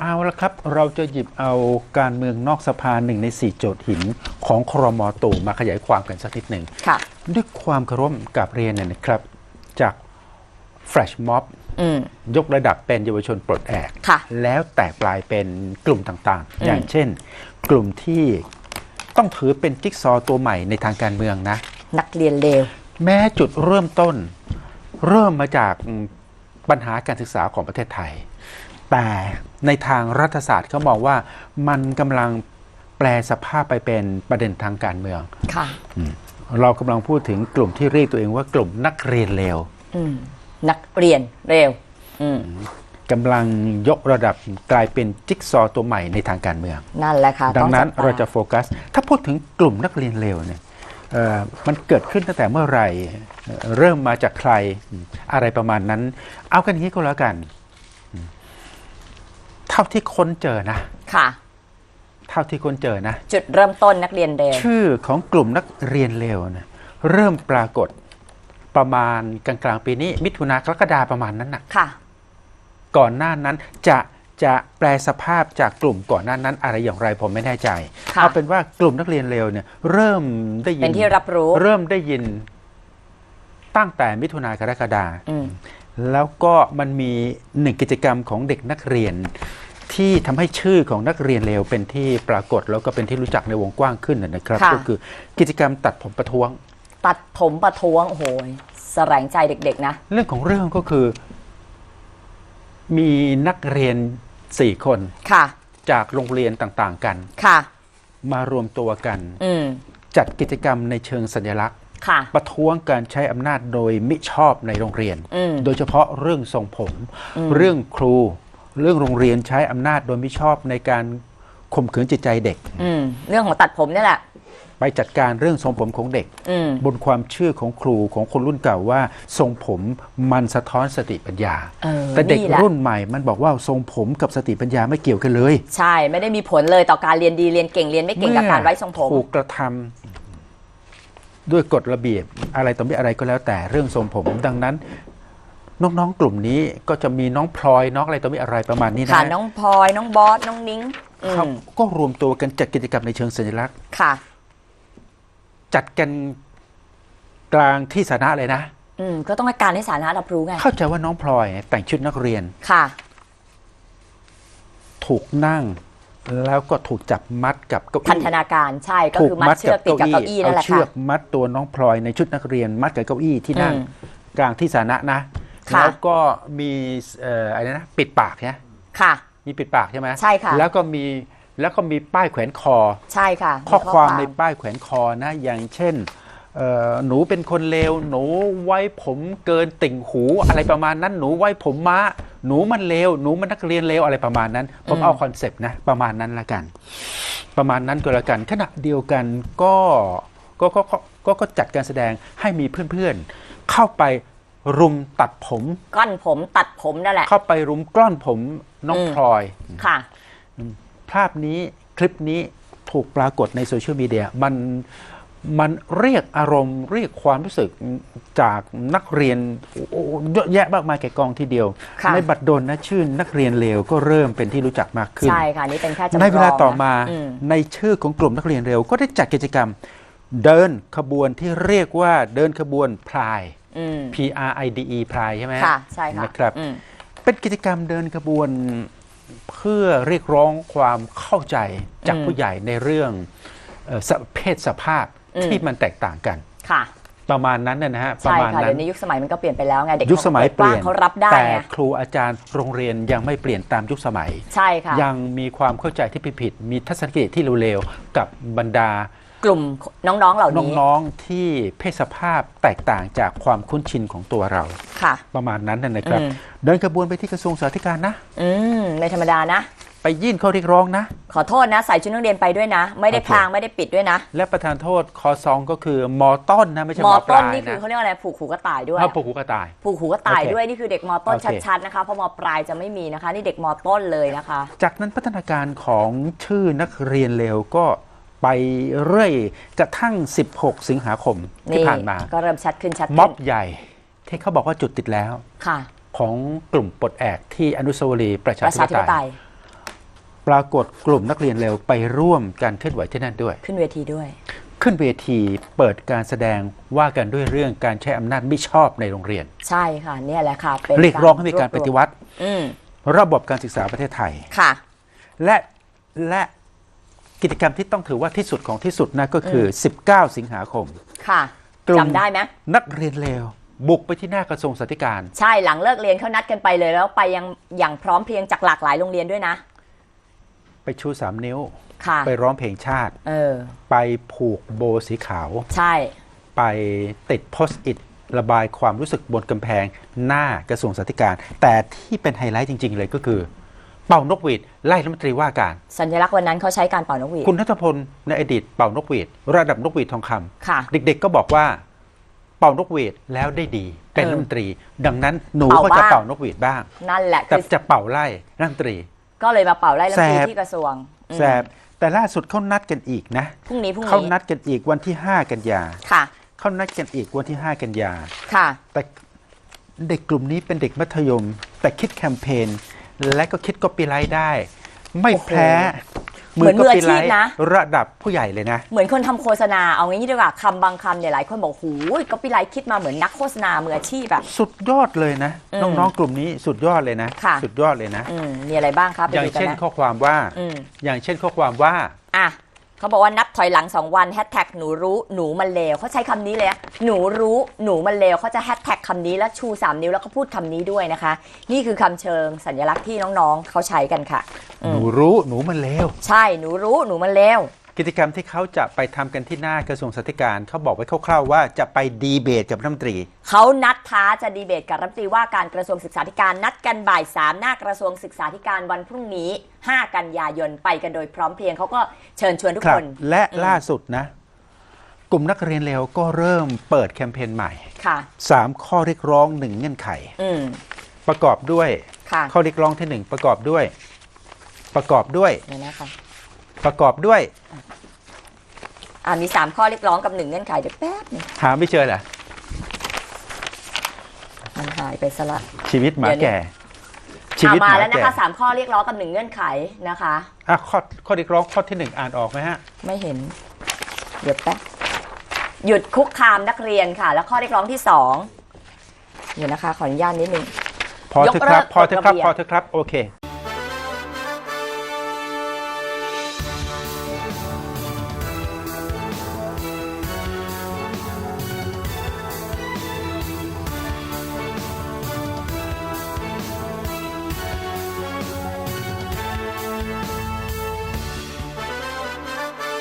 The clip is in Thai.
เอาละครับ เราจะหยิบเอาการเมืองนอกสภาหนึ่งในสี่โจทย์หินของครมตู่มาขยายความกันสักนิดหนึ่งค่ะ ด้วยความเคารพกับเรียนเนี่ยนะครับ จากแฟลชม็อบอืม ยกระดับเป็นเยาวชนปลดแอก ค่ะ แล้วแตกปลายเป็นกลุ่มต่างอืๆมอย่างเช่น กลุ่มที่ต้องถือเป็นจิ๊กซอว์ตัวใหม่ในทางการเมืองนะ นักเรียนเลว แม้จุดเริ่มต้น เริ่มมาจากปัญหาการศึกษาของประเทศไทย แต่ในทางรัฐศาสตร์เขามองว่ามันกำลังแปลสภาพไปเป็นประเด็นทางการเมือง ค่ะ เรากำลังพูดถึงกลุ่มที่เรียกตัวเองว่ากลุ่มนักเรียนเลวอืมนักเรียนเร็ว อืมกำลังยกระดับกลายเป็นจิ๊กซอว์ตัวใหม่ในทางการเมือง นั่นแหละค่ะดังนั้นต้องเราจัจะบตโฟกัส ถ้าพูดถึงกลุ่มนักเรียนเลวเนี่ยเอ่อมันเกิดขึ้นตั้งแต่เมื่อไหร่เอ่อเริ่มมาจากใครอืมอะไรประมาณนั้น เอากันอย่างนี้ก็แล้วกันอืมเท่าที่ค้นเจอนะค่ะ เท่าที่ค้นเจอนะ จุดเริ่มต้นนักเรียนเร็วชื่อของกลุ่มนักเรียนเลวนะเริ่มปรากฏประมาณกลางๆปีนี้ มิถุนากรกฎาประมาณนั้นนะค่ะ ก่อนหน้านั้นจะจะแปลสภาพจากกลุ่มก่อนหน้านั้น อะไรอย่างไรผมไม่แน่ใจค่ะเอาเป็นว่ากลุ่มนักเรียนเลวเนี่ย เริ่มได้ยิเป็นที่รับรู้ เริ่มได้ยินตั้งแต่มิถุนากรกฎาอืมแล้วก็มันมีหนึ่งกิจกรรมของเด็กนักเรียน ที่ทำให้ชื่อของนักเรียนเลวเป็นที่ปรากฏแล้วก็เป็นที่รู้จักในวงกว้างขึ้นนะนะครับ ค่ะ ก็คือกิจกรรมตัดผมประท้วง ตัดผมประท้วงโอ้โหยแสลงใจเด็กๆนะ เรื่องของเรื่องก็คือ มีนักเรียนสี่คนค่ะ จากโรงเรียนต่างๆกัน ค่ะ มารวมตัวกัน อืม จัดกิจกรรมในเชิงสัญลักษณ์ ค่ะ ประท้วงการใช้อำนาจโดยมิชอบในโรงเรียน อืม โดยเฉพาะเรื่องทรงผมอืมเรื่องครู เรื่องโรงเรียนใช้อำนาจโดยมิชอบในการข่มขืนจิตใจเด็ก อืมเรื่องของตัดผมนี่แหละ ไปจัดการเรื่องทรงผมของเด็ก อืมบนความเชื่อของครูของคนรุ่นเก่าว่า ทรงผมมันสะท้อนสติปัญญาเออแต่เด็กนี่แหละรุ่นใหม่มันบอกว่าทรงผมกับสติปัญญาไม่เกี่ยวกันเลย ใช่ ไม่ได้มีผลเลยต่อการเรียนดีเรียนเก่งเรียนไม่เก่งกับการไว้ทรงผม ถูกกระทำด้วยกฎระเบียบอะไรต่อมีอะไรก็แล้วแต่เรื่องทรงผม ดังนั้น น้องๆกลุ่มนี้ก็จะมีน้องพลอยน้องอะไรต่อมีอะไรประมาณนี้นะค่ะ น้องพลอย น้องบอส น้องนิ้งอืเขามก็รวมตัวกันจัดกิจกรรมในเชิงสัญลักษณ์ ค่ะ จัดกันกลางที่สาธารณะเลยนะ อืม ก็ต้องให้การให้สาธารณะรับรู้ไง เข้าใจว่าน้องพลอยแต่งชุดนักเรียน ค่ะ ถูกนั่ง แล้วก็ถูกจับมัดกับเก้าพันอี้ธนาการ ใช่ ก็ถูคือมัดเชือกติดกับเก้าอี้นั่นแหเอาละเชืค่ะอกมัดตัวน้องพลอยในชุดนักเรียน มัดกับเก้าอี้ที่นั่งอืม กลางที่สาธารณะนะ ค่ะ แล้วก็มีเอ่ออะไรนะปิดปากใช่ไหมค่ะ มีปิดปากใช่ไหมใช่ค่ะ แล้วก็มีแล้วก็มีป้ายแขวนคอ ใช่ค่ะข้อความในป้ายแขวนคอนะ อย่างเช่นเอ่อหนูเป็นคนเลวหนูไว้ผมเกินติ่งหูอะไรประมาณนั้นหนูไว้ผมม้าหนูมันเลวหนูมันนักเรียนเลวอะไรประมาณนั้น ผมเอาคอนเซปต์นะ ประมาณนั้นละกัน ประมาณนั้นก็แล้วกันขณะเดียวกันก็ก็ก็ก็ก็ก็จัดการแสดงให้มีเพื่อนๆ เข้าไป รุมตัดผมก้อนผมตัดผมนั่นแหละเข้าไปรุมกล้อนผมน้องอืมพลอยค่ะ ภาพนี้คลิปนี้ถูกปรากฏในโซเชียลมีเดียมันมันเรียกอารมณ์เรียกความรู้สึกจากนักเรียนโอ้โหเยอะแยะมากมายแก่กองทีเดียวค่ะในบัตรดลนะชื่อนักเรียนเลวก็เริ่มเป็นที่รู้จักมากขึ้นใช่ค่ะนี่เป็นแค่จำลองในเวลาต่อมานะอืมในชื่อของกลุ่มนักเรียนเร็วก็ได้จัดกิจกรรม เดินขบวนที่เรียกว่าเดินขบวนพลายอืม P R I D E พลายใช่ไหมค่ะใช่ค่ะนะครับอืมเป็นกิจกรรมเดินขบวนเพื่อเรียกร้องความเข้าใจจากอืมผู้ใหญ่ในเรื่องเอ่อสเพศสภาพอืมที่มันแตกต่างกันค่ะประมาณนั้นนะนะฮะประใช่มาณค่ะนั้เดี๋ยนวนี้ยุคสมัยมันก็เปลี่ยนไปแล้วไงเด็กยุคสมัยเปลี่ยนเขารับได้แต่ไงครูอาจารย์โรงเรียนยังไม่เปลี่ยนตามยุคสมัย ใช่ค่ะยังมีความเข้าใจที่ผิดๆมีทัศนคติที่เร็วๆกับบรรดา กลุ่มน้องๆเหล่านี้น้องๆที่เพศสภาพแตกต่างจากความคุ้นชินของตัวเรา ค่ะ ประมาณนั้นนะนะครับ อืม เดินขบวนไปที่กระทรวงสาธารณสุขนะ อืมไม่ธรรมดานะ ไปยื่นข้อเรียกร้องนะ ขอโทษนะ ใส่ชุดนักเรียนไปด้วยนะ ไม่ได้โอเคพรางไม่ได้ปิดด้วยนะและประธานโทษคอซองก็คือมอต้นนะไม่ใช่มมออปต้นลายนี่คือนะเขาเรียกว่าอะไรผูกหูกระต่ายด้วยถ้าปกหูกระต่าย ผูกหูกระต่ายโอเคด้วยนี่คือเด็กมอต้นโอเค ชัดๆนะคะเพราะมอปลายจะไม่มีนะคะ นี่เด็กมอต้นเลยนะคะ จากนั้นพัฒนาการของชื่อนักเรียนเลวก็ ไปเรื่อยกระทั่ง 16 สิงหาคมที่นี่ผ่านมา ก็เริ่มชัดขึ้นชัดขึ้นม็อบใหญ่ ที่เขาบอกว่าจุดติดแล้วค่ะ ของกลุ่มปลดแอกที่อนุสาวรีย์ประชาประธิชาปธิปไตไตยยปรากฏกลุ่มนักเรียนเร็วไปร่วมการเคลื่อนไหวที่นั่นด้วย ขึ้นเวทีด้วย ขึ้นเวทีเปิดการแสดงว่ากันด้วยเรื่องการใช้อำนาจไม่ชอบในโรงเรียน ใช่ค่ะเนี่ยแหละค่ะเป็นเรียกร้องให้มีการปฏิวัติอืมระบบการศึกษาประเทศไทยค่ะ และและ กิจกรรมที่ต้องถือว่าที่สุดของที่สุดนะก็คือ 19 สิงหาคมค่ะกลุ่มจำได้ไหมนักเรียนเลวบุกไปที่หน้ากระทรวงสาธิการ ใช่หลังเลิกเรียนเขานัดกันไปเลยแล้วไปยังอย่างพร้อมเพรียงจากหลากหลายโรงเรียนด้วยนะ ไปชูสามนิ้วค่ะไปร้องเพลงชาติ เออ ไปผูกโบสีขาว ใช่ ไปติดโพสต์อิทระบายความรู้สึกบนกำแพงหน้ากระทรวงสาธิการ แต่ที่เป็นไฮไลท์จริง ๆ เลยก็คือ เป่านกหวีดไล่รัฐมนตรีว่าการ สัญลักษณ์วันนั้นเขาใช้การเป่านกหวีดคุณนัทพลในอดีตเป่านกหวีดระดับนกหวีดทองคำค่ะ เด็ก ๆ ก็บอกว่าเป่านกหวีดแล้วได้ดี เป็นเออรัฐมนตรี ดังนั้นหนูเป่าก็จะบ้างเป่านกหวีดบ้าง นั่นแหละแต่คือจะเป่าไล่รัฐมนตรี ก็เลยมาเป่าไล่รัฐมนตรีแสบที่กระทรวงอืมแสบแต่ล่าสุดเขานัดกันอีกนะพรุ่งนี้พรุ่งเขานี้นัดกันอีกวันที่ 5 กันยาค่ะเขานัดกันอีกวันที่ 5 กันยาค่ะ แต่เด็กกลุ่มนี้เป็นเด็กมัธยม แต่คิดแคมเปญ และก็คิดก็ปีไลท์ได้ ไม่โอ้โหแพ้เหมือนมืออาชีพ copyright นะ ระดับผู้ใหญ่เลยนะ เหมือนคนทำโฆษณาเอางี้ดีกว่าคำบางคำเนี่ยหลายคนบอกหูยก็พี่ไลท์คิดมาเหมือนนักโฆษณามืออาชีพอะสุดยอดเลยนะอืมน้องๆกลุ่มนี้สุดยอดเลยนะค่ะสุดยอดเลยนะอืมมีอะไรบ้างครับไปอย่างดูกันเช่นนะข้อความว่าอืมอย่างเช่นข้อความว่าอะ เขาบอกว่านับถอยหลัง2วันแฮชแท็กหนูรู้หนูมันเลวเขาใช้คำนี้เลยอะหนูรู้หนูมันเลวเขาจะแฮชแท็กคำนี้แล้วชู 3 นิ้วแล้วก็พูดคำนี้ด้วยนะคะ นี่คือคำเชิงสัญลักษณ์ที่น้องๆเขาใช้กันค่ะอืมหนูรู้หนูมันเลว ใช่ หนูรู้ หนูมันเลว กิจกรรมที่เขาจะไปทำกันที่หน้ากระทรวงสาธิการ เขาบอกไว้คร่าวๆว่าจะไปดีเบตกับรัฐมนตรี เขานัดท้าจะดีเบตกับรัฐมนตรีว่าการกระทรวงศึกษาธิการนัดกันบ่ายสามหน้ากระทรวงศึกษาธิการวันพรุ่งนี้ 5 กันยายนไปกันโดยพร้อมเพรียงเขาก็เชิญชวนทุกครัคบนและอืมล่าสุดนะ กลุ่มนักเรียนเลวก็เริ่มเปิดแคมเปญใหม่ค่ะ3ข้อเรียกร้อง1เงื่อนไขอืมประกอบด้วยค่ะข้อเรียกร้องที่1ประกอบด้วย ประกอบด้วยเดี๋ยวนะคะประกอบด้วย อ่ามี3ข้อเรียกร้องกับ1เงื่อนไขเดี๋ยวแป๊บหนึงหาไม่เจอเหรอมันหายไปซะละ ชีวิตหมาเดี๋ยวนี้แก่ ชีอ่าวิตหมามาแล้วนะแก่คะ3ข้อเรียกร้องกับ1เงื่อนไขนะคะ อะข้อข้อเรียกร้องข้อที่1อ่านออกไหมฮะ ไม่เห็น เดี๋ยวแป๊บหยุดคุกคามนักเรียนค่ะ แล้วข้อเรียกร้องที่2เดี๋ยวนะคะ ขออนุญาตนิดนึง พอเถอะครับยกเลิกพอเถอะครับกฎระเบียบ พอเถอะครับ โอเค